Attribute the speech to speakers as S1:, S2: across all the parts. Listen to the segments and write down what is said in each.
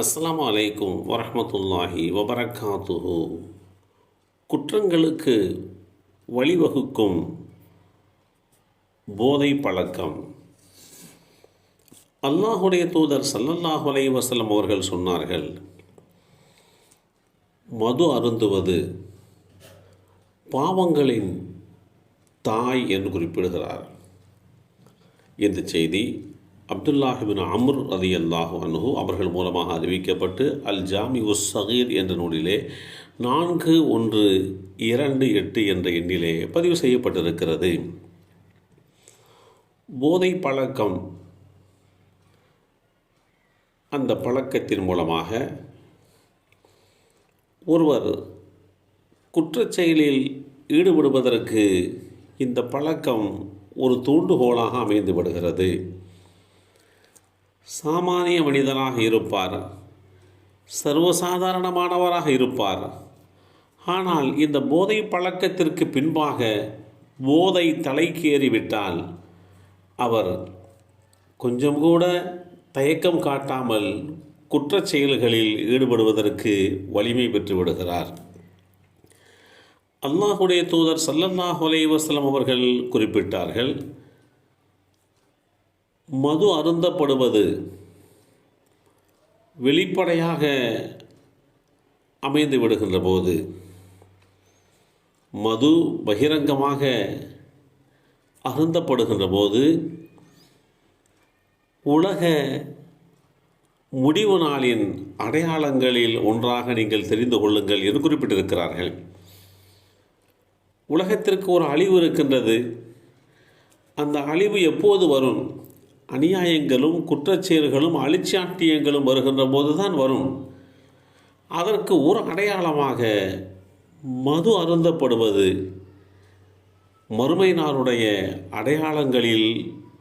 S1: அஸ்லாம் அலைக்கும் வரமத்துல்லாஹி வபரகாத்துஹு குற்றங்களுக்கு வழிவகுக்கும் போதை பழக்கம் அல்லாஹுடைய தூதர் சல்லல்லாஹ் அலைஹி அவர்கள் சொன்னார்கள் மது அருந்துவது பாவங்களின் தாய் என்று குறிப்பிடுகிறார். இந்த செய்தி அப்துல்லாஹிபின் அம்ர் ரதி அல்லாஹு அன்ஹு அவர்கள் மூலமாக அறிவிக்கப்பட்டு அல் ஜாமி உஸ் சகீர் என்ற நூலிலே நான்கு ஒன்று இரண்டு எட்டு என்ற எண்ணிலே பதிவு செய்யப்பட்டிருக்கிறது. போதை பழக்கம் அந்த பழக்கத்தின் மூலமாக ஒருவர் குற்றச்செயலில் ஈடுபடுவதற்கு இந்த பழக்கம் ஒரு தூண்டுகோலாக அமைந்து விடுகிறது. சாமானிய மனிதனாக இருப்பார். சர்வசாதாரணமானவராக இருப்பார். ஆனால் இந்த போதை பழக்கத்திற்கு பின்பாக போதை தலைக்கேறிவிட்டால் அவர் கொஞ்சம் கூட தயக்கம் காட்டாமல் குற்றச் செயல்களில் ஈடுபடுவதற்கு வலிமை பெற்று விடுகிறார். அல்லாஹுடைய தூதர் சல்லல்லாஹ் அலைவாஸ்லம் அவர்கள் குறிப்பிட்டார்கள் மது அருந்தப்படுவது. வெளிப்படையாக அமைந்து விடுகின்ற போது மது பகிரங்கமாக அருந்தப்படுகின்ற போது உலக முடிவு நாளின் அடையாளங்களில் ஒன்றாக நீங்கள் தெரிந்து கொள்ளுங்கள் என்று குறிப்பிட்டிருக்கிறார்கள். உலகத்திற்கு ஒரு அழிவு இருக்கின்றது. அந்த அழிவு எப்போது வரும்? அநியாயங்களும் குற்றச்செயல்களும் அழிச்சாட்டியங்களும் வருகின்ற போது தான் வரும். அதற்கு ஒரு அடையாளமாக மது அருந்தப்படுவது மறுமை அடையாளங்களில்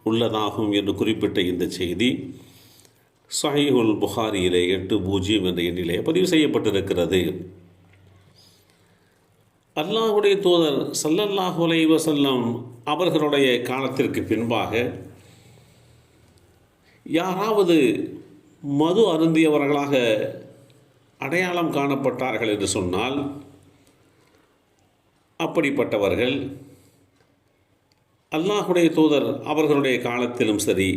S1: உள்ளதாகும் என்று குறிப்பிட்ட இந்த செய்தி சஹீஹுல் புகாரியிலே எட்டு பூஜ்ஜியம் என்ற எண்ணிலே பதிவு செய்யப்பட்டிருக்கிறது. அல்லாஹுடைய தூதர் சல்லல்லாஹு அலைவசல்லம் அவர்களுடைய காலத்திற்கு பின்பாக யாராவது மது அருந்தியவர்களாக அடையாளம் காணப்பட்டார்கள் என்று சொன்னால் அப்படிப்பட்டவர்கள் அல்லாஹுடைய தூதர் அவர்களுடைய காலத்திலும் சரி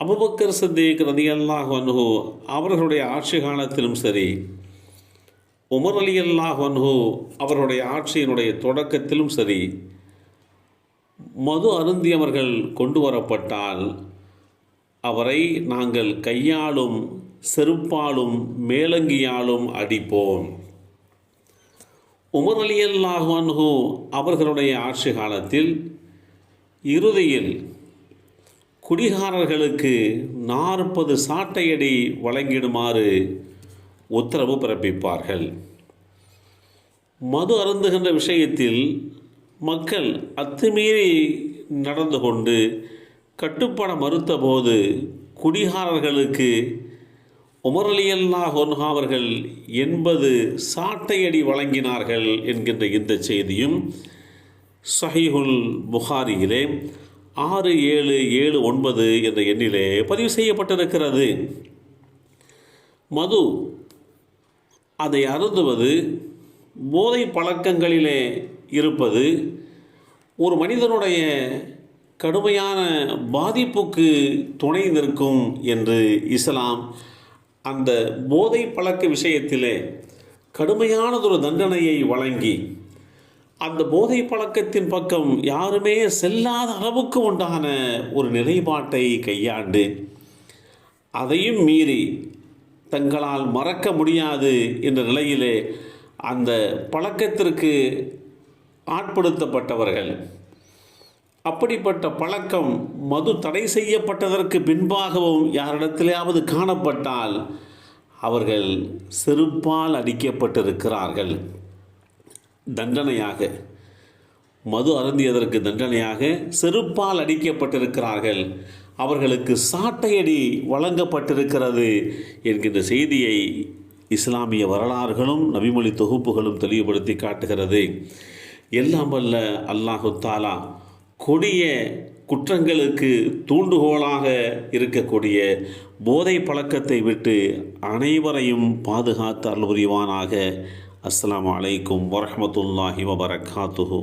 S1: அபுபக்கர் சித்திக் ரதி அல்லாஹ் வன்ஹு அவர்களுடைய ஆட்சி காலத்திலும் சரி உமர் அலி அல்லாஹ் வன்ஹு அவர்களுடைய ஆட்சியினுடைய தொடக்கத்திலும் சரி மது அருந்தியவர்கள் கொண்டு வரப்பட்டால் அவரை நாங்கள் கையாலும் செருப்பாலும் மேலங்கியாலும் அடிப்போம். உமர் அலி அல்லாஹு அவர்களுடைய ஆட்சி காலத்தில் இறுதியில் குடிகாரர்களுக்கு நாற்பது சாட்டையடி வழங்கிடுமாறு உத்தரவு பிறப்பிப்பார்கள். மது அருந்துகின்ற விஷயத்தில் மக்கள் அத்துமீறி நடந்து கொண்டு கட்டுப்பட மறுத்தபோது குடிகாரர்களுக்கு உமரலியல்லா அலி அவர்கள் எண்பது சாட்டையடி வழங்கினார்கள் என்கின்ற இந்த செய்தியும் சஹிஹுல் புகாரியிலே ஆறு ஏழு ஏழு ஒன்பது என்ற எண்ணிலே பதிவு செய்யப்பட்டிருக்கிறது. மது அதை அருந்துவது போதை பழக்கங்களிலே இருப்பது ஒரு மனிதனுடைய கடுமையான பாதிப்புக்கு துணை நிற்கும் என்று இஸ்லாம் அந்த போதை பழக்க விஷயத்திலே கடுமையானதொரு தண்டனையை வழங்கி அந்த போதை பழக்கத்தின் பக்கம் யாருமே செல்லாத அளவுக்கு உண்டான ஒரு நிலைப்பாட்டை கையாண்டு அதையும் மீறி தங்களால் மறக்க முடியாது என்ற நிலையிலே அந்த பழக்கத்திற்கு ஆட்படுத்தப்பட்டவர்கள். அப்படிப்பட்ட பழக்கம் மது தடை செய்யப்பட்டதற்கு பின்பாகவும் யாரிடத்திலேயாவது காணப்பட்டால் அவர்கள் செருப்பால் அடிக்கப்பட்டிருக்கிறார்கள். தண்டனையாக. மது அருந்தியதற்கு தண்டனையாக செருப்பால் அடிக்கப்பட்டிருக்கிறார்கள். அவர்களுக்கு சாட்டையடி வழங்கப்பட்டிருக்கிறது என்கின்ற செய்தியை இஸ்லாமிய வரலாறுகளும் நபிமொழி தொகுப்புகளும் தெளிவுபடுத்தி காட்டுகிறது. எல்லாம் வல்ல அல்லாஹு தாலா கொடிய குற்றங்களுக்கு தூண்டுகோலாக இருக்கக்கூடிய போதை பழக்கத்தை விட்டு அனைவரையும் பாதுகாத்து அருள் புரிவானாக. அஸ்லாம் அலைக்கும் வரமத்துல்லாஹி வபரகாத்துஹு.